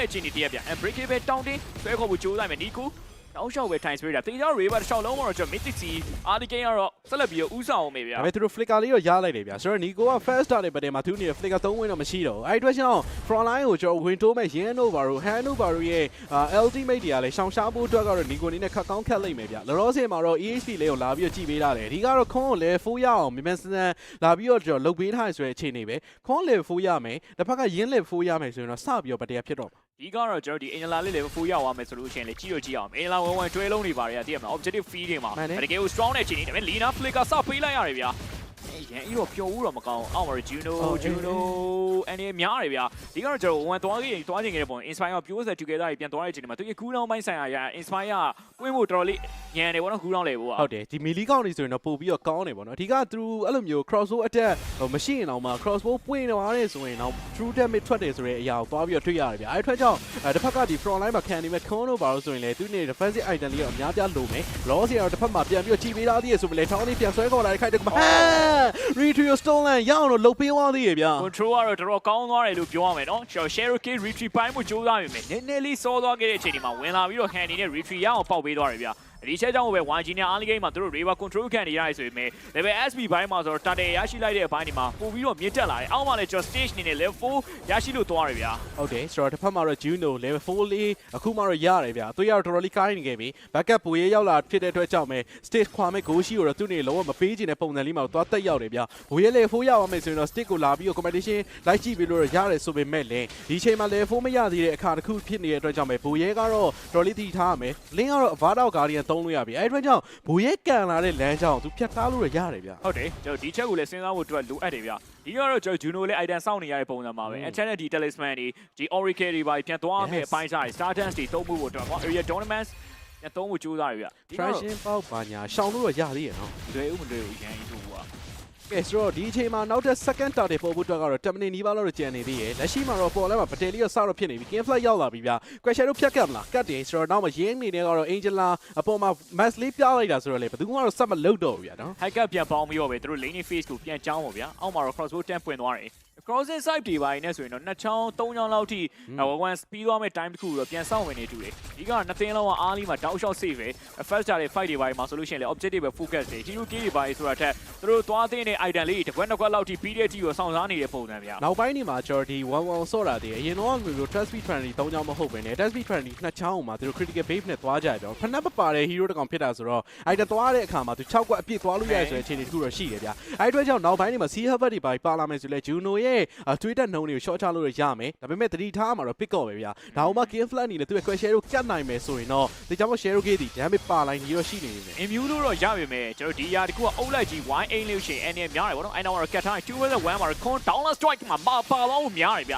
ပဲချင်းနေတရက်ဗျ unbreakable တောင်းတင်းဆွဲခေါ်ဖို့ကြိုးစားမယ်နီကူတောင်းလျှောက်ပဲထိုင်ဆွဲတာတေချာရေဘာတစ်လျှောက်လုံးမှာတော့ကျွန်တော် mythic sea အာဒီကိန်းကတော့ဆက်လက်ပြီးဥဆောင်အောင်မေဗျာဒါပေမဲ့သူတို့ flicker လေးတော့ရလိုက်တယ်ဗျာဆိုတော့နီကိုက first start တဲ့ပတ်ထဲမှာသူနေတဲ့ flicker 3ဝင်းတော့မရှိတော့ဘူးအဲ့ဒီအတွက်ကြောင့် front line ကိုကျွန်တော်ဝင်တိုးမဲ့ Yen Novaru Han Novaru ရဲ့ ultimate တွေကလည်းရှောင်ရှားဖို့အတွက်ကတော့နီကိုအနေနဲ့ခက်ကောင်းခက်လိုက်မယ်ဗျာလောလောဆယ်မှာတော့ EHP လေးကိုလာပြီးတော့ကြည့်ပေးထားတယ်ဒီကတော့ခွန်းကိုလည်းဖိုးရအောင်မြန်မြန်ဆန်ဆန်လာပြီးတော့ကျွန်တော်လုတ်ပေးထားရဆိုတဲ့အခြေအနေပဲခွန်းလည်းဖိုးရမယ်တစ်ဖက်က Yen လည်းဖိုးရမယ်ဆိုရင်တော့စပြီးတော့ပတရားဖြစ်တော့ ဒီကတော့ကျွန်တော်ဒီအင်ဂျလာလေးလည်းဖူရောက်သွားမယ်ဆိုလို့ရှိရင်လေကြည့်ရကြည့်အောင်အင်ဂျလာဝင်ဝင်တွဲလုံးနေပါတယ်တည်ရမလား objective feed တွေမှာတကယ်ကို strong တဲ့ချိန်နေတယ် Lina Flicker စပေးလိုက်ရတယ်ဗျာ ရန်ဤတော့ပျော်ဦးတော့မကောင်းအောင်ပါ Juno Juno အနေများတယ်ဗျာဒီကတော့ကျွန်တော်ဝင်သွားခဲ့သွားခြင်းခဲ့တဲ့ပုံ Inspire က Pure Set Together ကြီးပြန်သွားတဲ့ချိန်မှာသူကကူးလောင်းပိုင်းဆိုင်ရာရ Inspire ကကွင်းဖို့တော်တော်လေးညံတယ်ဗောနော်ကူးလောင်းလေဗောဟုတ်တယ်ဒီမီလီကောင်နေဆိုရင်တော့ပို့ပြီးတော့ကောင်းတယ်ပေါ့နော်အဓိကသူအဲ့လိုမျိုး crossbow attack ဟိုမရှိရင်တော့မှ crossbow ပွင့်သွားတယ်ဆိုရင်တော့ true damage ထွက်တယ်ဆိုတဲ့အရာကိုသွားပြီးတော့တွေ့ရတယ်ဗျအဲ့ထွက်ကြောင့်အဲတစ်ဖက်ကဒီ front line မှာခံနေမဲ့ con တို့ပါလို့ဆိုရင်လေသူနေ defensive item လေးတော့အများပြလိုမယ် loss ရတော့တစ်ဖက်မှာပြန်ပြီးတော့ချိန်ပေးထားသေးရဆိုပေလေထောင်းလေးပြန်ဆွဲခေါ်လာတဲ့ခိုက်တကမှာ retrio stolen ရအောင်လို့လုတ်ပေးသွားသေးရဗျ control ကတော့တော်တော်ကောင်းသွားတယ်လို့ပြောရမယ်နော်ကျွန်တော် Cherokee retreat ပိုင်းမှုကြိုးစားမိမယ်နည်းနည်းလေးစောသွားခဲ့တဲ့အချိန်ဒီမှာဝင်လာပြီးတော့ Handy နဲ့ retreat ရအောင်ပေါက်ပေးသွားတယ်ဗျာ ဒီချက်ကြောင့်ပဲ YG နဲ့ early game မှာသူတို့ river control ခံနေရတယ်ဆိုပေမဲ့ level SB ဘိုင်းမှာဆိုတော့ target ရရှိလိုက်တဲ့အပိုင်းဒီမှာပို့ပြီးတော့မြင့်တက်လာတယ်အောက်မှာလည်းကျွန်တော် stage နေနဲ့ level 4ရရှိလို့သွားတယ်ဗျာဟုတ်တယ်ဆိုတော့တစ်ဖက်မှာတော့ Juno level 4လေးအခုမှတော့ရတယ်ဗျာသူရတော့တော်တော်လေးကိုင်းနေခဲ့ပြီ backup ဘူရဲရောက်လာဖြစ်တဲ့အတွက်ကြောင့်ပဲ stage ခွာမဲ့ goal ရှိကိုတော့သူနေလုံးဝမပေးချင်တဲ့ပုံစံလေးမှာသွားတက်ရောက်တယ်ဗျာဘူရဲ level 4ရောက်အောင်မယ်ဆိုရင်တော့ stick ကိုလာပြီးတော့ competition လိုက်ကြည့်ပြီးလို့ရတယ်ဆိုပေမဲ့လည်းဒီချိန်မှာ level 4မရသေးတဲ့အခါတစ်ခုဖြစ်နေတဲ့အတွက်ကြောင့်ပဲဘူရဲကတော့တော်တော်လေးတည်ထားရမယ်လင်းကတော့ Avada Guardian သုံးလို့ရပြီအဲ့ဒီအတွက်ကြောင့်ဘူရဲကန်လာတဲ့လမ်းကြောင်းသူဖြတ်ထားလို့ရတယ်ဗျာဟုတ်တယ်ကျွန်တော်ဒီချက်ကိုလည်းစဉ်းစားဖို့အတွက်လိုအပ်တယ်ဗျာဒီကတော့ကျွန်တော် Juno လည်း item စောင့်နေရတဲ့ပုံစံပါပဲ Enchanted ဒီ talisman တွေဒီ Oracle တွေပါပြန်သွားမယ်အပိုင်းစားတွေ Star Dance တွေသုံးဖို့အတွက်ကွာ Area Tournaments ညသုံးဖို့ကြိုးစားရဗျာဒီကတော့ traction ပေါက်ပါညာရှောင်လို့တော့ရသေးရနော်လွယ်ဦးမလွယ်ဦးရန်ကြီးတို့ ကကဲဆိုတော့ဒီအချိန်မှာနောက်ထပ် second target ပေါ်ဖို့အတွက်ကတော့10မိနစ်နီးပါးလောက်တော့ကျန်နေသေးတယ်လက်ရှိမှာတော့ပေါ်လဲမှာပတယ်လေးတော့စတော့ဖြစ်နေပြီ game flight ရောက်လာပြီဗျာ question တို့ဖြတ်ကတ်မလားကတ်တယ်ဆိုတော့နောက်မှာရင်းနေနေကတော့ angela အပေါ်မှာ mass လေးပြလိုက်တာဆိုတော့လေဘယ်သူမှတော့စက်မလုတ်တော့ဘူးဗျာနော် high cut ပြန်ပေါင်းပြီးတော့ပဲသူတို့ laning phase ကိုပြန်ကြောင်းပါဗျာအောက်မှာတော့ crossbow 10ပွင့်သွားတယ် crossing side တွေပိုင်းနဲ့ဆိုရင်တော့နှစ်ချောင်းသုံးချောင်းလောက်ထိ1 1 speed သွားမဲ့ time တစ်ခုတော့ပြန်ဆောင်ဝင်နေတူတယ်ဒီကနှစ်သင်းလုံးကအားလီမှာတောက်လျှောက် save ပဲ first ကြတဲ့ fight တွေပိုင်းမှာဆိုလို့ရှိရင်လေ objective ပဲ focus တွေ hero key တွေပိုင်းဆိုတာထက်သူတို့သွားသင်းတဲ့ item လေးတစ်ခွက်နှစ်ခွက်လောက်ထိပြီးတဲ့အထိကိုစောင့်စားနေတဲ့ပုံစံဗျာနောက်ပိုင်းနေမှာ Jordy 11ဆော့တာတည်းအရင်တော့မျိုး trust speed trinity ၃ချောင်းမဟုတ်ပဲね trust speed trinity နှစ်ချောင်းမှာသူတို့ critical base နဲ့သွားကြတယ်ဗျာဖနက်ပပါတဲ့ hero တကောင်ဖြစ်တာဆိုတော့အဲ့ဒါသွားတဲ့အခါမှာသူ6ကွက်အပြည့်သွားလို့ရတယ်ဆိုတဲ့အခြေအနေတစ်ခုတော့ရှိတယ်ဗျာအဲ့ဒီအတွက်ကြောင့်နောက်ပိုင်းနေမှာ sea harvest တွေပါပါလာမယ်ဆိုလဲ Juno ရဲ့ Twitter နှုံးတွေကို short ချလို့ရမယ်ဒါပေမဲ့တတိထားမှာတော့ pick up ပဲဗျာဒါအောင်မှ game flat အနေနဲ့သူရဲ့ question share ကိုကတ်နိုင်မယ်ဆိုရင်တော့ဒီကြောင့် share ကိုဒီ damage ပါလိုက်ကြီးတော့ရှိနေနေတယ် immune လို့တော့ရပါမယ်ကျွန်တော်ဒီຢာတခုကအုပ်လိုက်ကြီး wine aim လို့ရှိရင် NM များတယ်ဗောနော်အဲ့တော့ကတော့ cut time 2 with 1မှာ con download strike မှာပါပါတော့များတယ်ဗျ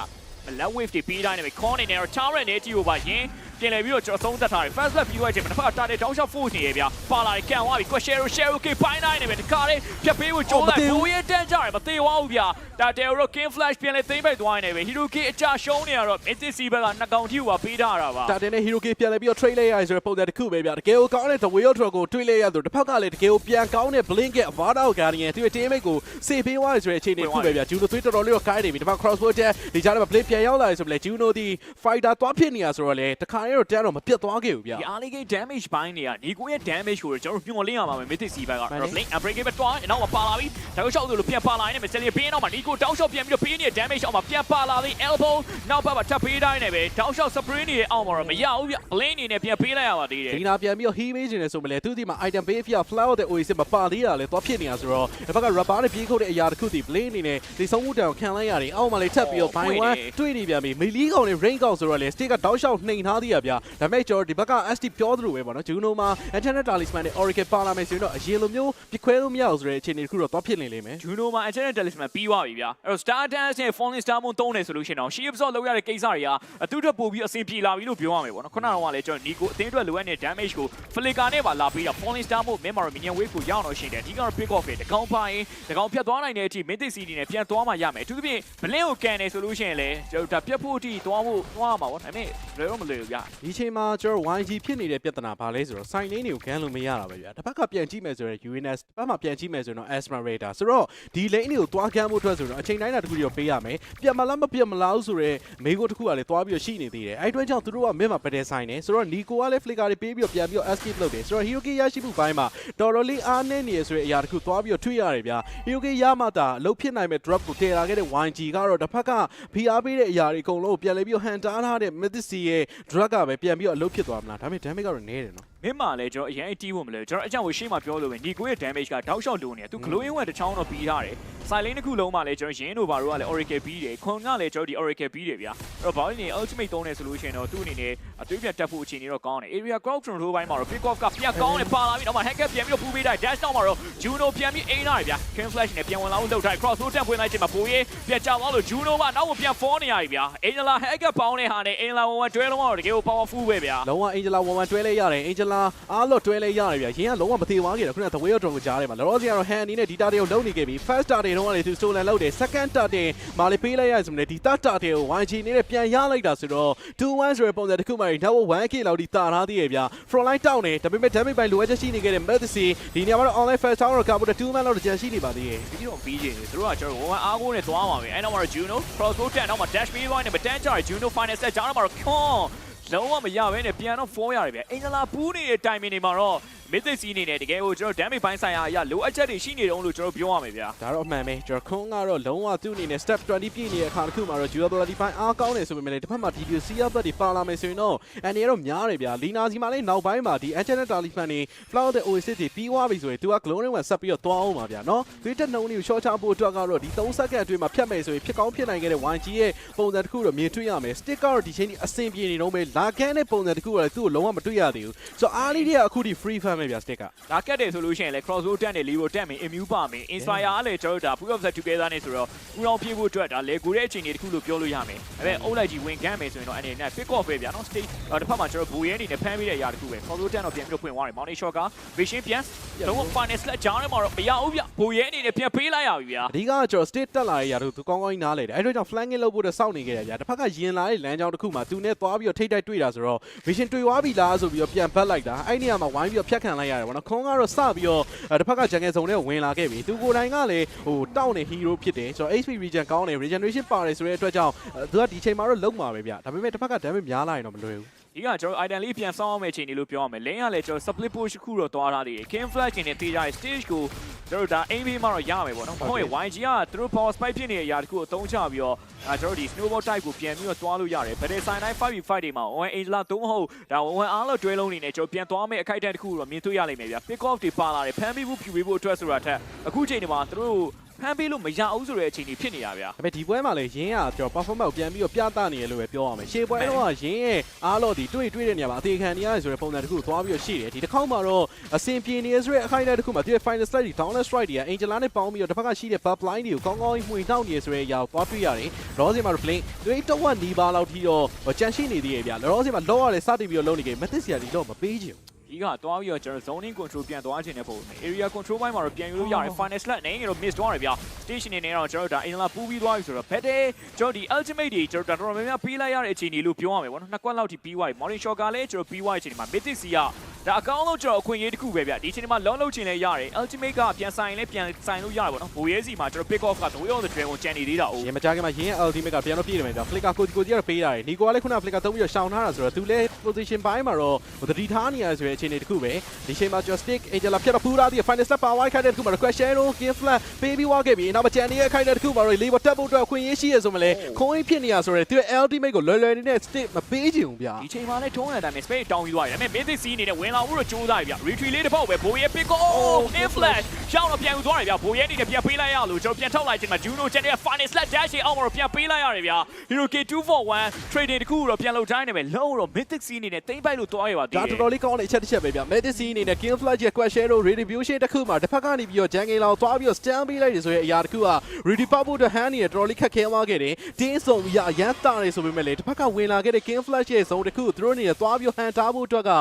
let wave တွေပြီးတိုင်းနေပြီ con နေတော့ tower နဲ့ကြည့်ဖို့ပါရင် ပြင်လေပြီးတော့ကျွန်တော်သုံးသက်ထားတယ် fast back ပြီးသွားချိန်မှာတစ်ဖက်ကတာတဲ့ down shot force နေရဗျပါလာတယ်ကန်သွားပြီ question share share okay ပိုင်းတိုင်းနေပြီတခါလေးဖြတ်ပေးဖို့ကြိုးလိုက်ဘူရဲတန်းကြတယ်မသေးပါဘူးဗျဒါတယ်ရော king flash ပြင်လေသိမ့်ပိတ်သွားနေပြီ hero k အကြရှုံးနေရတော့ mythic sea ဘက်ကနှစ်ကောင်ထိကိုပါပေးထားတာပါတာတင်နဲ့ hero k ပြန်လဲပြီးတော့ trade လိုက်ရဆိုတဲ့ပုံစံတစ်ခုပဲဗျာတကယ်ကိုကောင်းတဲ့ the way of draw ကိုတွေးလိုက်ရဆိုတစ်ဖက်ကလည်းတကယ်ကိုပြန်ကောင်းတဲ့ blink ရဲ့ avada guardian သူရဲ့ teammate ကိုစေပေးသွားတယ်ဆိုတဲ့အခြေအနေတစ်ခုပဲဗျာ juno သွေးတော်တော်လေးတော့ကိုင်းနေပြီတစ်ဖက် crossbow တဲ့ဒီကြားထဲမှာ blink ပြန်ရောက်လာတယ်ဆိုပြီးလဲ juno ဒီ fighter သွားဖြစ်နေရဆိုတော့လေတခါတည်းတော့တန်းတော့မပြတ်သွားခဲ့ဘူးဗျာဒီ early game damage ဘိုင်းတွေကညီကိုရဲ့ damage ကိုကျွန်တော်တို့ညှို့လင်းရပါမယ် mythic sea ဘက်က blink unbreakable တွားနောက်မှာပါလာပြီတောက်လျှောက်လို့ပြန်ပါလာနေမယ် celly ဘေးနောက်မှာညီကိုတောက်လျှောက်ပြန်ပြီးတော့ပေးနေတဲ့ damage အောက်မှာပြန်ပါလာသည် elbow နောက်ဘက်မှာထပ်ပေးတိုင်းနေပဲတောက်လျှောက် spray နေတဲ့အောက်မှာတော့မရဘူးဗျ blink အနေနဲ့ပြန်ပေးလိုက်ရပါသေးတယ်ဒီနာပြန်ပြီးတော့ heal ပေးခြင်းနဲ့ဆိုမလဲသူဒီမှာ item base ပြ flower တဲ့ oasis မပါသေးတာလေသွားဖြစ်နေတာဆိုတော့ဒီဘက်က rubber နဲ့ပြေးခုတ်တဲ့အရာတစ်ခုဒီ blade အနေနဲ့ဒီဆုံးမှုတံကိုခံလိုက်ရတယ်အောက်မှာလေထပ်ပြီးတော့ by one တွေ့နေပြန်ပြီမီလီကောင်နဲ့ rain ကောင်ဆိုတော့လေ stick ကတောက်လျှောက်နှိမ်ထားသေးရဗျာဒါပေမဲ့ကျွန်တော်ဒီဘက်က ST ပြောသလိုပဲပေါ့နော် Juno မှာ Enchanted Talisman နဲ့ Oracle ပါလာမယ်ဆိုရင်တော့အရင်လိုမျိုးပြခွဲလို့မရအောင်ဆိုတဲ့အခြေအနေတစ်ခုတော့သွားဖြစ်နေလိမ့်မယ် Juno မှာ Enchanted Talisman ပြီးသွားပြီဗျာအဲ့တော့ Star Dance နဲ့ Falling Star Moon သုံးတယ်ဆိုလို့ရှိရင်တော့ She Absorb လောက်ရတဲ့ကိစ္စတွေကအတူတူပို့ပြီးအဆင်ပြေလာပြီလို့ပြောရမယ်ပေါ့နော်ခုနကတော့လည်းကျွန်တော် Nico အသင်းအတွက်လိုအပ်တဲ့ damage ကို Flicker နဲ့ပါလာပြီးတော့ Falling Star Moon Memory Minion Wave ကိုရောက်တော့ရှိတယ်အဓိကတော့ pick off ပဲတကောင်ပါရင်တကောင်ဖြတ်သွားနိုင်တဲ့အထိ Mythic City နဲ့ပြန်သွားမှရမယ်အထူးသဖြင့် Blink ကိုကန်တယ်ဆိုလို့ရှိရင်လည်းကျွန်တော်ဒါပြတ်ဖို့အထိသွားဖို့သွားမှာပေါ့ဒါပေမဲ့လွယ်တော့မလွယ်ဘူးဗျဒီချိန်မှာကျွန်တော် YG ဖြစ်နေတဲ့ပြဿနာဘာလဲဆိုတော့ sign name တွေကိုဂန်းလို့မရတာပဲဗျာတစ်ဖက်ကပြန်ကြည့်မယ်ဆိုရင် UNS တစ်ဖက်မှာပြန်ကြည့်မယ်ဆိုရင်တော့ Esmeralda ဆိုတော့ဒီ lane တွေကိုသွားဂန်းဖို့အတွက်ဆိုတော့အချိန်တိုင်းတာတစ်ခုတည်းပေးရမယ်ပြန်မလားမပြန်မလားဆိုတော့မေးခွန်းတစ်ခုကလည်းသွားပြီးတော့ရှိနေသေးတယ်အဲ့ဒီအတွက်ကြောင့်သူတို့ကမင်းမှာပဒယ်ဆိုင်နေဆိုတော့ Nico ကလည်း flicker တွေပေးပြီးတော့ပြန်ပြီးတော့ escape လုပ်တယ်ဆိုတော့ Hiroki ရရှိမှုဘိုင်းမှာတော်တော်လေးအားနည်းနေရဆိုတဲ့အရာတစ်ခုသွားပြီးတော့ထွေးရတယ်ဗျာ Hiroki ရမှသာအလုပ်ဖြစ်နိုင်မဲ့ drop ကိုတည်လာခဲ့တဲ့ YG ကတော့တစ်ဖက်ကဖိအားပေးတဲ့အရာတွေအကုန်လုံးကိုပြန်လဲပြီးတော့ဟန်တားထားတဲ့ Mythic ရဲ့ drug ကပဲပြန်ပြီးတော့အလုပ်ဖြစ်သွားမလားဒါပေမဲ့ damage ကတော့နည်းတယ်နော် မင်းမလည်းကျွန်တော်အရင်အတီးဖို့မလဲကျွန်တော်အကြောင်းကိုရှေ့မှာပြောလို့ပဲဒီကိုရဲ့ damage ကတောက်လျှောက်လိုနေတယ်သူ glowing ဝင်တစ်ချောင်းတော့ပြီးထားတယ် silent တစ်ခုလုံးမှလည်းကျွန်တော်ရင်းတို့ဘာတို့ကလည်း oracle ပြီးတယ်ခွန်ကလည်းကျွန်တော်ဒီ oracle ပြီးတယ်ဗျာအဲ့တော့ဘာလို့လဲ ultimate သုံးတယ်ဆိုလို့ရှိရင်တော့သူ့အနေနဲ့အသွေးပြတ်တက်ဖို့အခြေအနေတော့ကောင်းတယ် area crowd control ဘိုင်းမှာတော့ pick off ကပြတ်ကောင်းတယ်ပါလာပြီတော့မှ hacker ပြန်ပြီးတော့ပူပေးလိုက် dash တော့မှာတော့ juno ပြန်ပြီးအိမ်လာတယ်ဗျာ king flash နဲ့ပြန်ဝင်လာလို့လှုပ်ထား cross တက်ဖွင့်လိုက်ချိန်မှာပိုရေးပြတ်ကြသွားလို့ juno ကနောက်ကိုပြန် fall နေရပြီဗျာ angela hacker ပေါင်းတဲ့ဟာနဲ့ angela ဝင်တွဲလုံးတော့တကယ်ကို powerful ပဲဗျာလုံးဝ Angela ဝန်ဝန်တွဲလဲရတယ် Angela အားလို့တွဲလဲရတယ်ဗျာရင်းကလုံးဝမသေးသွားခဲ့တယ်ခုနက The Way of Dragon ကိုကြားထဲမှာလောလောဆယ်ကတော့ hand အနေနဲ့ဒီ data တွေကိုလုံးနေခဲ့ပြီ first data တွေတော့ကလေသူ stolen လုပ်တယ် second data မာလေးပေးလိုက်ရဆိုရင်ဒီ third data ကို YG အနေနဲ့ပြန်ရလိုက်တာဆိုတော့2-1ဆိုတဲ့ပုံစံတစ်ခုမှနောက် 1k လောက်ဒီတာထားသေးရဲ့ဗျာ front line တောင်းနေဒါပေမဲ့ damage ပိုင်းလိုအပ်ချက်ရှိနေခဲ့တဲ့ Medicine ဒီနေရာမှာတော့ online first tower ကပို့တဲ့2 man လောက်ကြံရှိနေပါသေးရဲ့ပြီးတော့ပြီးချင်းသူတို့ကကျွန်တော်ဝန်အားကိုးနဲ့သွားမှာပဲအဲ့တော့မှတော့ Juno crossbow တက်တော့မှ dash ပြီးသွားနေမတန်းကြရ Juno final set ကြားတော့မှတော့ con လုံးဝမရဘဲနဲ့ပြန်တော့ fall ရတယ်ဗျအင်ဂျလာပူးနေတဲ့ timing တွေမှာတော့ mythic စီးနေတယ်တကယ်ကိုကျွန်တော် damage ပိုင်းဆိုင်ရာအရလိုအပ်ချက်တွေရှိနေတုံးလို့ကျွန်တော်ပြောရမယ်ဗျာဒါတော့အမှန်ပဲကျွန်တော်ခွန်းကတော့လုံးဝသူ့အနေနဲ့ step 20ပြည့်နေတဲ့အခါတစ်ခုမှာတော့ durability ပိုင်းအားကောင်းတယ်ဆိုပေမဲ့လည်းတစ်ဖက်မှာ video CR ဘတ်တွေပါလာမယ်ဆိုရင်တော့အန်ဒီကတော့များတယ်ဗျာလီနာစီမှာလည်းနောက်ပိုင်းမှာဒီ Enchanted Talisman တွေ Flower တဲ့ Oasis တွေပြီးသွားပြီဆိုရင် तू က Glowing ဝင်ဆက်ပြီးတော့သွားအောင်ပါဗျာနော်သူတက်နှုံးလေးကို short ချဖို့အတွက်ကတော့ဒီ3စက္ကန့်အတွင်းမှာဖြတ်မယ်ဆိုရင်ဖြစ်ကောင်းဖြစ်နိုင်ခဲ့တဲ့ YG ရဲ့ပုံစံတစ်ခုတော့မြင်တွေ့ရမယ် stick ကတော့ဒီချိန်ကြီးအဆင်ပြေနေတော့ပဲလာကန်းတဲ့ပုံစံတစ်ခုကလည်းသူ့ကိုလုံးဝမတွေ့ရသေးဘူးဆိုတော့အားလေးတွေကအခုဒီ free fan ပဲဗျာ stick ကဒါကတ်တယ်ဆိုလို့ရှိရင်လည်း crossbow တက်နေ levo တက်မယ် immune ပါမယ် inspire ကလည်းကျွန်တော်တို့ဒါ proof of set together နဲ့ဆိုတော့ပူအောင်ပြေးဖို့အတွက်ဒါလေကိုတဲ့အခြေအနေတစ်ခုလို့ပြောလို့ရမယ်ဒါပေမဲ့အုပ်လိုက်ကြီးဝင်ကမ်းမယ်ဆိုရင်တော့အနေနဲ့ pick off ပဲဗျာနော် state တစ်ဖက်မှာကျွန်တော်ဘူရဲအနေနဲ့ဖမ်းပြီးတဲ့အရာတစ်ခုပဲ crossbow တက်တော့ပြန်ပြီးတော့ဖွင့်သွားတယ် mountain shot က vision ပြန်လုံးဝ final slot ကြားထဲမှာတော့မရဘူးဗျဘူရဲအနေနဲ့ပြန်ပေးလိုက်ရပြီဗျာအဓိကကကျွန်တော် state တက်လာတဲ့ຢာတို့သူကောင်းကောင်းကြီးနားလေတယ်အဲ့ဒါကြောင့် flanking လုပ်ဖို့တော့စောင့်နေခဲ့တယ်ဗျာတစ်ဖက်ကရင်လာတဲ့လမ်းကြောင်းတစ်ခုမှာသူနဲ့သွားပြီးတော့ထိတ်တိုက်တွေ့တာဆိုတော့ vision တွေ့သွားပြီလားဆိုပြီးတော့ပြန်ဘတ်လိုက်တာအဲ့ဒီနေရာမှာဝိုင်းပြီးတော့ဖြတ်ခံလိုက်ရတယ်ဗောနော်ခွန်ကတော့စပြီးတော့အဲ့တစ်ဖက်က jungle zone ထဲကိုဝင်လာခဲ့ပြီသူကိုယ်တိုင်ကလည်းဟိုတောက်နေ hero ဖြစ်တယ်ဆိုတော့ HP regen ကောင်းတယ် regeneration ပါတယ်ဆိုတဲ့အတွက်ကြောင့်အဲ့သူကဒီချိန်မှာတော့လုံးမှာပဲဗျာဒါပေမဲ့တစ်ဖက်က damage များလာရင်တော့မလွယ်ဘူး ဒီကကျွန်တော် item လေးပြန်ဆောင်းအောင်မယ့်ချိန်လေးလို့ပြောရမယ်။ lane ကလည်းကျွန်တော် split push ခုတော့သွားထားသေးတယ်။ King Flash နဲ့တေးကြတဲ့ stage ကိုကျွန်တော်ဒါ aim ပေးမှတော့ရမယ်ပေါ့နော်။ဟုတ်ရဲ့ YG ကသူတို့ power spike ဖြစ်နေတဲ့အရာတခုကိုအသုံးချပြီးတော့အဲကျွန်တော်ဒီ snowball type ကိုပြန်ပြီးတော့သွားလို့ရတယ်။ Battle Sign 9 5v5 တွေမှာ Owen Angela သုံးမဟုတ်ဒါ Owen အားလို့တွဲလုံးနေနဲ့ကျွန်တော်ပြန်သွားမယ့်အခိုက်အတန့်တခုကိုတော့မြင်တွေ့ရလိမ့်မယ်ဗျာ။ pick off တွေပါလာတယ်။ဖမ်းပြီးဖို့ဖြူပေးဖို့အတွက်ဆိုတာထက်အခုချိန်ဒီမှာသူတို့ ဖမ်းပေးလို့မရအောင်ဆိုတဲ့အချိန်ကြီးဖြစ်နေတာဗျာဒါပေမဲ့ဒီပွဲမှာလည်းရင်းကကျွန်တော် performance ကိုပြန်ပြီးတော့ပြသနေရလို့ပဲပြောရမယ်ရှေ့ပွဲတော့ရင်းရဲ့အားလို့ဒီတွေ့တွေ့တဲ့နေရာမှာအသေးခံနေရတယ်ဆိုတဲ့ပုံစံတစ်ခုကိုသွားပြီးတော့ရှိတယ်ဒီတစ်ခေါက်မှာတော့အဆင်ပြေနေရဆိုတဲ့အခိုင်အတန့်တစ်ခုမှာဒီ final strike ဒီ downless strike တွေက Angela နဲ့ပေါင်းပြီးတော့တစ်ဖက်ကရှိတဲ့ buff line တွေကိုကောင်းကောင်းမှွေနှောက်နေရဆိုတဲ့အရာကိုသွားတွေ့ရတယ်လောစင်မှာတော့ flame တွေတော့ဝနီးပါလောက်ထိတော့ကြန့်ရှိနေသေးရဲ့ဗျလောစင်မှာလောရတယ်စတင်ပြီးတော့လုံးနေကြမသစ်စရာဒီတော့မပေးချင်ဘူး ဒီကသွားပြီးတော့ကျွန်တော် zoning control ပြန်သွားခြင်းတဲ့ပုံနဲ့ area control ဘိုင်းမှာတော့ပြန်ယူလို့ရတယ် final slot နဲ့ငယ်တော့ miss သွားတယ်ဗျာ station နေနေတော့ကျွန်တော်တို့ဒါ inla ပူးပြီးသွားပြီဆိုတော့ better ကျွန်တော်ဒီ ultimate တွေကျွန်တော်တော်တော်များများပေးလိုက်ရတဲ့အခြေအနေလို့ပြောရမယ်ဗောနော်နှစ်ကွက်လောက်ထိပြီးသွားပြီ morning shot ကလည်းကျွန်တော်ပြီးသွားတဲ့အချိန်မှာ mythic c က ဒါအကောင်းဆုံးကျွန်တော်အခွင့်အရေးတစ်ခုပဲဗျဒီအချိန်မှာ long လုပ်ချင်လဲရတယ် ultimate ကပြန်ဆိုင်လဲပြန်ဆိုင်လို့ရတယ်ဗောနော်ဘိုးရဲစီမှာကျွန်တော် pick off က the way of the dragon ကြံနေသေးတာ哦ရင်မကြခင်မှာရင်းရဲ့ ultimate ကပြန်တော့ပြည့်တယ်မယ်ဗျာ flicker ကိုကိုကြီးကတော့ပေးရတယ်နီကိုကလည်းခုန flicker သုံးပြီးတော့ရှောင်ထားတာဆိုတော့သူလည်း position ဘိုင်းမှာတော့သတိထားနေရဆိုတဲ့အခြေအနေတစ်ခုပဲဒီချိန်မှာ just stick angela ဖြတ်တော့ပူရာဒီ final step power ခိုက်တဲ့တစ်ခုမှာ request share ကို game flat ပေးပြီးွားခဲ့ပြီနောက်မှာကြံနေတဲ့ခိုက်တဲ့တစ်ခုမှာတော့ label တက်ဖို့အတွက်အခွင့်အရေးရှိရဆိုမှလည်းခုံးဖြစ်နေရဆိုတော့သူရဲ့ ultimate ကိုလွယ်လွယ်လေးနဲ့ stick မပေးချင်ဘူးဗျာဒီချိန်မှာလည်းထုံးတဲ့အတိုင်းပဲ space တောင်းပြီးသွားတယ်ဒါပေမဲ့ mythic c အနေနဲ့ဝင်လာဖို့တော့ကြိုးစားပြီဗျ retreat လေးတစ်ပေါက်ပဲဘိုးရဲ pick off in flash ရှောင်းတော့ပြန်ယူသွားတယ်ဗျဘိုးရဲအနေနဲ့ပြန်ပေးလိုက်ရလို့ကျွန်တော်ပြန်ထောက်လိုက်ချိန်မှာ Juno ကျန်တဲ့ final slot dash ရှေ့အောင်မှာတော့ပြန်ပေးလိုက်ရတယ်ဗျ Hero K241 trading တခုတော့ပြန်လုပ်တိုင်းနေပဲလုံးတော့ mythic c အနေနဲ့တိမ့်ပိုက်လို့သွားရပါသေးဒါတယ်တော်တော်လေးကောင်းတဲ့အချက်တစ်ချက်ပဲဗျ medicine အနေနဲ့ game flash ရဲ့ question တို့ retribution တစ်ခုမှာတစ်ဖက်ကနေပြီးတော့ jungle လောက်သွားပြီးတော့ stand ပေးလိုက်တယ်ဆိုရဲအရာတစ်ခုက ready pop ဖို့အတွက် hand နေတော်တော်လေးခက်ခဲသွားခဲ့တယ်တင်းစုံပြီးအရန်တာနေဆိုပေမဲ့လေတစ်ဖက်ကဝင်လာခဲ့တဲ့ game flash ရဲ့ဇုံတစ်ခုသူတို့အနေနဲ့သွားပြီးတော့ hand ထားဖို့အတွက်က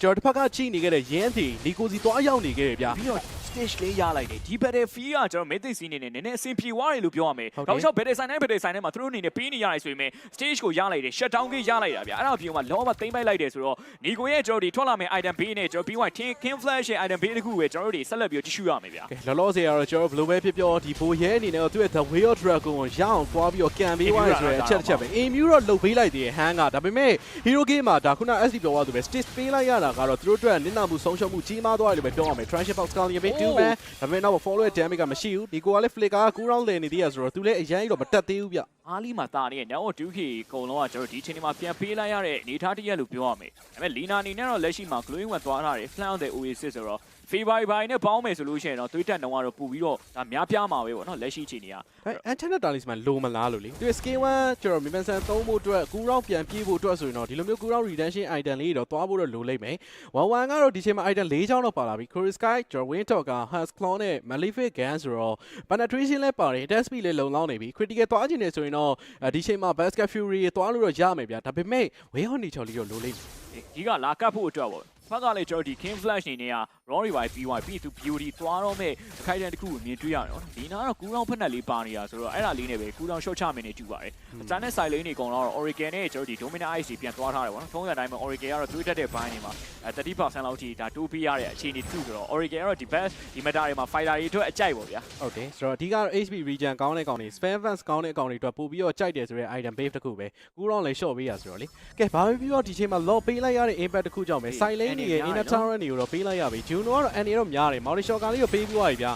ကျွန်တော်တစ်ဖက်ကချိနေခဲ့တဲ့ရင်းစီလီကိုစီသွားရောက်နေခဲ့တယ်ဗျပြီးတော့ stage လေးရလိုက်တယ်ဒီ battle fee ကကျွန်တော် mythic scene နေနဲ့နည်းနည်းအဆင်ပြေသွားတယ်လို့ပြောရမယ်ဟုတ်တယ်တောက်လျှောက် battle sign နဲ့ battle sign နဲ့မှာသူတို့အနေနဲ့ပေးနေရတယ်ဆိုရင် stage ကိုရလိုက်တယ် shut down ကြီးရလိုက်တာဗျအဲ့ဒါအပြင်မှာလောမသိမ့်ပိုက်လိုက်တယ်ဆိုတော့နီကိုရဲ့ကျွန်တော်ဒီထွက်လာမယ့် item ဘေးနဲ့ကျွန်တော်ပြီးသွား king king flash ရဲ့ item ဘေးတစ်ခုပဲကျွန်တော်တို့ဒီဆက်လက်ပြီးတော့ကြည့်ရှုရမယ်ဗျာကဲလောလောဆယ်ကတော့ကျွန်တော်ဘယ်လိုပဲဖြစ်ပြောဒီဘိုရဲအနေနဲ့တော့သူ့ရဲ့ The Way of Dragon ကိုရအောင်သွားပြီးတော့ကန်ပေးသွားရဆိုတဲ့အချက်တစ်ချက်ပဲ Emu တော့လုတ်ပေးလိုက်သေးတယ်ဟန်ကဒါပေမဲ့ Hero Game မှာဒါခုန SD ပြောသွားသူပဲ stage ပေးလိုက်ရတာကတော့သူတို့အတွက်နစ်နာမှုဆုံးရှုံးမှုကြီးမားသွားတယ်လို့ပဲပြောရမယ် Transition Box Scullion ပဲ2 man ဒါပေမဲ့နောက် follow ရဲ့ damage ကမရှိဘူးဒီကိုကလည်း flicker က9 round လည်နေသေးရဆိုတော့သူလည်းအရင်ကြီးတော့မတက်သေးဘူးဗျအားလီမှာတာနေတဲ့ now 2k အကုန်လုံးကကျွန်တော်ဒီအချိန်ဒီမှာပြန်ပေးလိုက်ရတဲ့အနေအထားတစ်ရက်လို့ပြောရမယ်ဒါပေမဲ့လီနာအနေနဲ့တော့လက်ရှိမှာ glowing ဝင်သွားတာတွေ flan the oasis ဆိုတော့ February ဘိုင်နဲ့ပေါင်းမယ်ဆိုလို့ရှိရင်တော့သွေးတက်နှုံကတော့ပူပြီးတော့ဒါများပြားမှာပဲပေါ့နော်လက်ရှိအချိန်ကြီးကအဲ antenna talisman လိုမလားလို့လေသူ skin 1ကျွန်တော် Miman San သုံးဖို့အတွက်ကူရောင်းပြန်ပြေးဖို့အတွက်ဆိုရင်တော့ဒီလိုမျိုးကူရောင်း redemption item လေးတွေတော့သွားဖို့တော့လိုလိမ့်မယ်1 1ကတော့ဒီချိန်မှာ item ၄ချောင်းတော့ပါလာပြီ Chorus Sky ကျွန်တော် Wind Talk က Has Claw နဲ့ Malefic Gun ဆိုတော့ penetration လည်းပါတယ် attack speed လည်းလုံလောက်နေပြီ critical သွားခြင်းနေဆိုရင်တော့ဒီချိန်မှာ Basket Fury သွားလို့တော့ရမယ်ဗျာဒါပေမဲ့ Way on နေချော်လေးတော့လိုလိမ့်မယ်ဒီကလာကတ်ဖို့အတွက်ပေါ့ဖက်ကလည်းကျွန်တော်ဒီ King Flash နေနေက Rory by BY ပြီးသူ Beauty သွားတော့မဲ့အခိုက်အတန့်တစ်ခုကိုမြင်တွေ့ရတယ်နော်ဒီနာကတော့ကူးတောင်ဖက်နဲ့လေးပါနေတာဆိုတော့အဲ့ဒါလေးနဲ့ပဲကူးတောင် short ချမင်းနေကြည့်ပါတယ်အတန်းနဲ့ side lane တွေကုန်တော့ Oracle နဲ့ကျွန်တော်ဒီ Dominant Ice တွေပြန်သွားထားတယ်ပေါ့နော်ထုံးစံတိုင်းမှာ Oracle ကတော့တွေးတက်တဲ့ဘိုင်းတွေမှာအဲ30%လောက်ထိဒါတိုးပေးရတဲ့အခြေအနေတစ်ခုဆိုတော့ Oracle ကတော့ဒီ best ဒီ meta တွေမှာ fighter တွေအတွက်အကြိုက်ပေါ့ဗျာဟုတ်တယ်ဆိုတော့အဓိကတော့ HP region ကောင်းတဲ့ကောင်တွေ spam fans ကောင်းတဲ့ကောင်တွေအတွက်ပို့ပြီးတော့ကြိုက်တယ်ဆိုတဲ့ item base တစ်ခုပဲကူရောင်းလည်း short ပေးရဆိုတော့လေကဲဘာပဲပြောဒီချိန်မှာ lock ပေးလိုက်ရတဲ့ impact တစ်ခုကြောင့်ပဲ side lane တွေရဲ့ inner tower တွေကိုတော့ပေးလိုက်ရပြီ Juno ကတော့ annie တော့များတယ် Mauri shot ကလေးကိုပေးပြီးသွားပြီဗျာ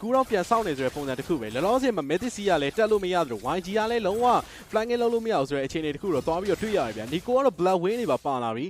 ကူရောင်းပြန်စောင့်နေဆိုတဲ့ပုံစံတစ်ခုပဲလောလောဆယ်မှာ Mythic ကလည်းတက်လို့မရသလို YG ကလည်းလုံးဝ flank လုပ်လို့မရအောင်ဆိုတဲ့အခြေအနေတစ်ခုတော့သွားပြီးတော့တွေ့ရတယ်ဗျာ Nico ကတော့ black wing တွေပါပါလာပြီ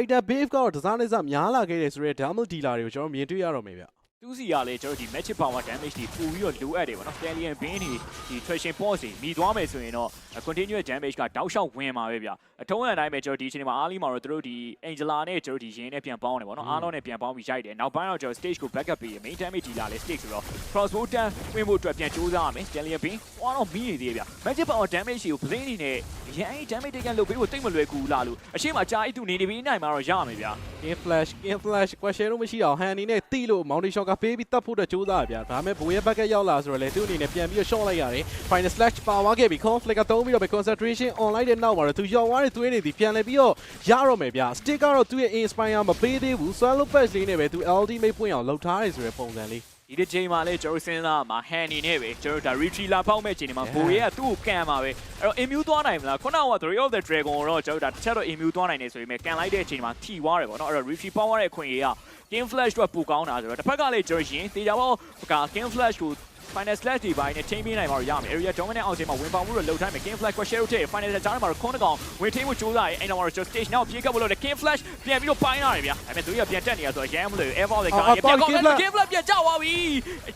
item base ကတော့ design နဲ့စများလာခဲ့တယ်ဆိုတဲ့ damage dealer တွေကိုကျွန်တော်မြင်တွေ့ရတော့မယ်ဗျာသူစီကလည်းကျွန်တော်ဒီ match power damage တွေပို့ပြီးတော့လိုအပ်တယ်ပေါ့နော် Stallion Bean တွေဒီ Traction Pause တွေမိသွားမယ်ဆိုရင်တော့ continuous damage ကတောက်လျှောက်ဝင်မှာပဲဗျ အထုံးအတိုင်းပဲကျွန်တော်ဒီအချိန်မှာအားလီမှာတော့တို့ဒီ Angela နဲ့ကျွန်တော်ဒီရင်းနဲ့ပြန်ပေါင်းတယ်ပေါ့နော်အားလုံးနဲ့ပြန်ပေါင်းပြီးရိုက်တယ်နောက်ပိုင်းတော့ကျွန်တော် stage ကို backup ပေးရ main damage ကြီးလာလဲ stage ဆိုတော့ crossbow တန်းဝင်ဖို့အတွက်ပြန်ကြိုးစားရမယ် Stallion Bean ဟောတော့မိနေသေးတယ်ဗျ magic power damage ကို blade နေနဲ့ရန် damage တွေကန်လုပ်ပေးဖို့တိတ်မလွယ်ကူလားလို့အရှိမအကြာအိတူနေနေပြီးနိုင်မှာတော့ရမယ်ဗျာ in flash in flash question လို့မရှိအောင်ဟန်အနေနဲ့တီးလို့ mountain shot ကပေးပြီးတတ်ဖို့အတွက်ကြိုးစားရဗျာဒါပေမဲ့ဘိုးရဲ့ bucket ရောက်လာဆိုတော့လေသူ့အနေနဲ့ပြန်ပြီးတော့ shot လိုက်ရတယ် final slash ပါသွားခဲ့ပြီ conflict ကသုံးပြီးတော့ပဲ concentration online တဲ့နောက်မှာတော့သူရောက်သွားတဲ့သွေးတွေဒီပြန်လဲပြီးတော့ရတော့မယ်ဗျာ stick ကတော့သူ့ရဲ့ inspire မပေးသေးဘူး swallow patch လေးနဲ့ပဲသူ ultimate ပွင့်အောင်လုပ်ထားတယ်ဆိုတဲ့ပုံစံလေးဒီတစ်ချိန်မှာလည်းကျွန်တော်စဉ်းစားမှာဟန်နေနဲ့ပဲကျွန်တော်ဒါ retreat လာပေါက်မဲ့ချိန်ဒီမှာ Yeah. ဘိုရဲကသူ့ကိုကန်မှာပဲအဲ့တော့ immune သွားနိုင်မလားခုနက Three of the Dragon ကိုတော့ကျွန်တော်ဒါတစ်ချက်တော့ immune သွားနိုင်နေဆိုရင်ပဲကန်လိုက်တဲ့အချိန်မှာထိသွားတယ်ပေါ့နော်အဲ့တော့ retreat ပေါက်ရတဲ့အခွင့်အရေးက King Flash တော့ပူကောင်းတာဆိုတော့တစ်ဖက်ကလည်းကျွန်တော်ရင်တေချာပေါ့က King Flash ကို final slash ဒီပိုင်းနဲ့ချိန်ပေးနိုင်မှာတော့ရမယ် area dominant အောင်ချိန်မှာဝင်ပေါမှုတော့လှုပ်ထားမယ် King Flash ကို share ထည့် final ကြားထဲမှာတော့ခွန်းတကောင်ဝင်ထိမှုစူးစမ်းရဲအဲ့တော့မှာတော့ stage နောက်ပြေးကပ်လို့လည်း King Flash ပြန်ပြီးတော့ပိုင်းရတယ်ဗျာဒါပေမဲ့သူကပြန်တက်နေရဆိုတော့ရမ်းမလို့ ever လည်းကားပြန်ကောင်းတယ် King Flash ပြန်ကြောက်သွားပြီ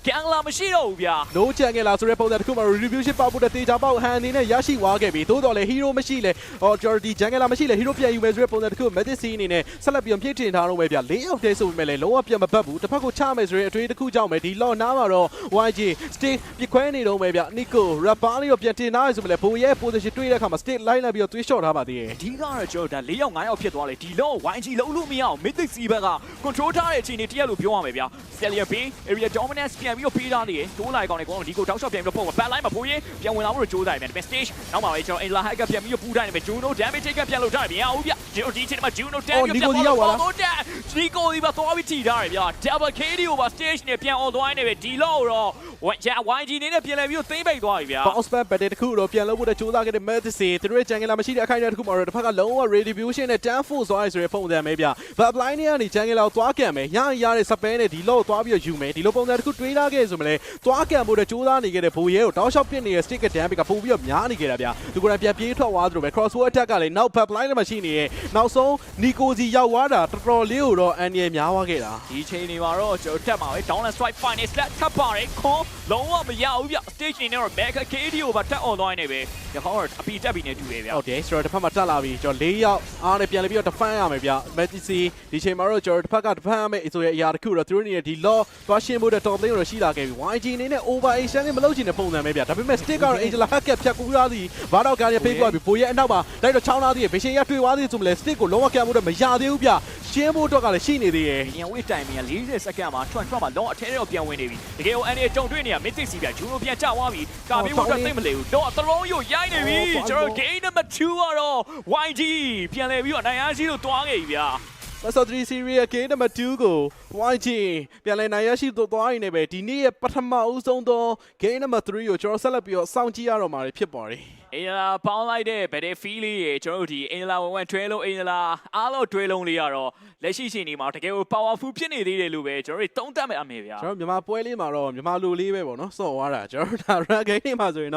ကန်လာမရှိတော့ဘူးဗျာလိုချန်ခဲ့လားဆိုတဲ့ပုံစံတစ်ခုမှာ retribution ပေါက်ဖို့တဲ့တေချာပေါက်ဟန်အနေနဲ့ရရှိသွားခဲ့ပြီသို့တော်လည်း hero မရှိလေဟော Jordy Jungler မရှိလေ hero ပြန်ယူမယ်ဆိုတဲ့ပုံစံတစ်ခု Medic C အနေနဲ့ဆက်လက်ပြီးပြည့်တင်ထားတော့ပဲဗျ၄ယောက်တည်းဆိုပေမဲ့လည်းလုံးဝပြန်မပတ်ဘူးတစ်ဖက်ကိုချမယ်ဆိုတဲ့အတွေ့တစ်ခုကြောင့်ပဲဒီ law နားမှာတော့ YG stick ပြခွဲနေတော့ပဲဗျ Nico Rapper လေးတော့ပြန်တင်ထားရဆိုပေမဲ့ဘိုးရဲ့ position တွေ့တဲ့အခါမှာ stick လိုက်လိုက်ပြီးတော့သွေးလျှော့ထားပါသေးတယ်အဓိကတော့ကျွန်တော်ဒါ၄ယောက်၅ယောက်ဖြစ်သွားလေဒီလော YG လုံးလို့မရအောင် Mythic C ဘက်က control ထားတဲ့အခြေအနေတရက်လို့ပြောရမယ်ဗျာ Stellar Bean area dominance ပြန်ပြီးတော့ပေးထားနေတယ်တိုးလိုက်ကောင်တွေကောင်ဒီကိုတောက်ရှော့ပြန်ပြီးတော့ပုံမှာ back line မှာဘိုးရင်ပြန်ဝင်လာဖို့ကြိုးစားရမယ်ဒါပေမဲ့ stage နောက်မှာပဲကျွန်တော် Angela High ကပြန်ပြီးတော့ပူတိုင်းနေမယ် Juno damage take ကပြန်လုပ်ထားတယ်ဗျာဟုတ်ဗျကျွန်တော်ဒီအချိန်မှာ Juno damage ပြန်ပေါ်လာတော့တက်ဒီကိုဒီပါသွားပြီးထိထားတယ်ဗျာ double KD over stage နဲ့ပြန် all သွားနေပဲဒီလောက်တော့ YG နေနဲ့ပြန်လဲပြီးတော့သိမ့်ပိတ်သွားပြီဗျာ bounce back battle တစ်ခုတော့ပြန်လုပ်ဖို့တဲ့စူးစမ်းခဲ့တဲ့ Medicine သူတို့ရဲ့ Jungler မရှိတဲ့အခိုက်အတန့်တစ်ခုမှာတော့တစ်ဖက်ကလုံးဝ retribution နဲ့ turn force သွားရဆိုတဲ့ပုံစံပဲဗျ back line နဲ့ကနေ Jungler ကိုသွားကန်မယ်ရရင်ရတဲ့ spell နဲ့ဒီလောက်သွားပြီးတော့ယူမယ်ဒီလိုပုံစံတစ်ခုတွေးထားခဲ့ဆိုမလဲသွားကန်ဖို့တဲ့စူးစမ်းနေခဲ့တဲ့ဘိုးရဲကိုတောက်လျှောက်ပစ်နေတဲ့ stick damage ကပို့ပြီးတော့များနေခဲ့တာဗျသူကလည်းပြန်ပြေးထွက်သွားသလိုပဲ crossbow attack ကလည်းနောက် back line နဲ့မှရှိနေတဲ့နောက်ဆုံး Nico စီရောက်သွားတာတော်တော်လေးကိုတော့အန်ရများသွားခဲ့တာဒီချိန်နေမှာတော့ကျွန်တော်တက်မှာပဲ down and strike final slap ထပ်ပါတယ် call လုံးဝမရဘူးဗျ stage နေနဲ့တော့ back KD ကိုပါတက် on သွားနေပဲရခေါင်းတော့အပီတက်ပြီးနေတူတယ်ဗျဟုတ်တယ်ကျွန်တော်တစ်ဖက်မှာတက်လာပြီကျွန်တော်၄ယောက်အားနဲ့ပြန်လည်ပြီးတော့ defend ရမယ်ဗျ Messi ဒီချိန်မှာတော့ကျွန်တော်တစ်ဖက်က defend ရမယ်ဆိုတဲ့အရာတစ်ခုတော့သူတို့အနေနဲ့ဒီ law သွားရှင်းဖို့တဲ့တော်သိန်းတော့ရှိလာခဲ့ပြီ YG အနေနဲ့ over action နဲ့မလုပ်ချင်တဲ့ပုံစံပဲဗျဒါပေမဲ့ stick ကတော့ Angela Hackett ဖြတ်ကူးထားသည်ဘာတော့ကားရဖေးကွာပြီဘိုးရဲ့အနောက်မှာတိုက်တော့ချောင်းသားသေးရဲ့ဘေရှင်ရတွေ့သွားသေးဆိုမလဲ stick ကိုလုံးဝကံမှုတော့မရသေးဘူးဗျ ရှင်းဖို့အတွက်ကလည်းရှိနေသေးရဲ့ညံဝေးတိုင်မီ40စက္ကန့်မှာထွန်ထွန်မှာလုံးအထဲတော့ပြန်ဝင်နေပြီတကယ်ကိုအန်ရဲ့ကြုံတွေ့နေရမစ်စစ်စီပြဂျူနိုပြန်ကျသွားပြီကာမီဘုတ်ကသိမ့်မလဲဘူးတော့အသလုံးရုပ်ရိုက်နေပြီကျွန်တော် game number 2ကတော့ YG ပြန်လဲပြီးတော့နိုင်အားရှိလို့တွားခဲ့ပြီဗျာ Master 3 series ရဲ့ game number 2ကို YG ပြန်လည်နိုင်ရရှိသွားသွားရင်လည်းပဲဒီနေ့ရဲ့ပထမဦးဆုံးသော game number 3ကိုကျွန်တော်ဆက်လက်ပြီးတော့စောင့်ကြည့်ရတော့မှာဖြစ်ပါတယ်အင်လာပေါင်းလိုက်တဲ့ဗတဲ့ feel လေးရေကျွန်တော်တို့ဒီအင်လာဝင်ဝင်တွဲလုံးအင်လာအားလုံးတွဲလုံးလေးကတော့လက်ရှိချိန်ဒီမှာတကယ်ကို powerful ဖြစ်နေသေးတယ်လို့ပဲကျွန်တော်တို့သုံးသပ်မယ်အမေဗျာကျွန်တော်မြန်မာပွဲလေးမှာတော့မြန်မာလူလေးပဲပေါ့နော်စော့သွားတာကျွန်တော်တို့ဒါ rank game တွေမှာဆိုရင်တော့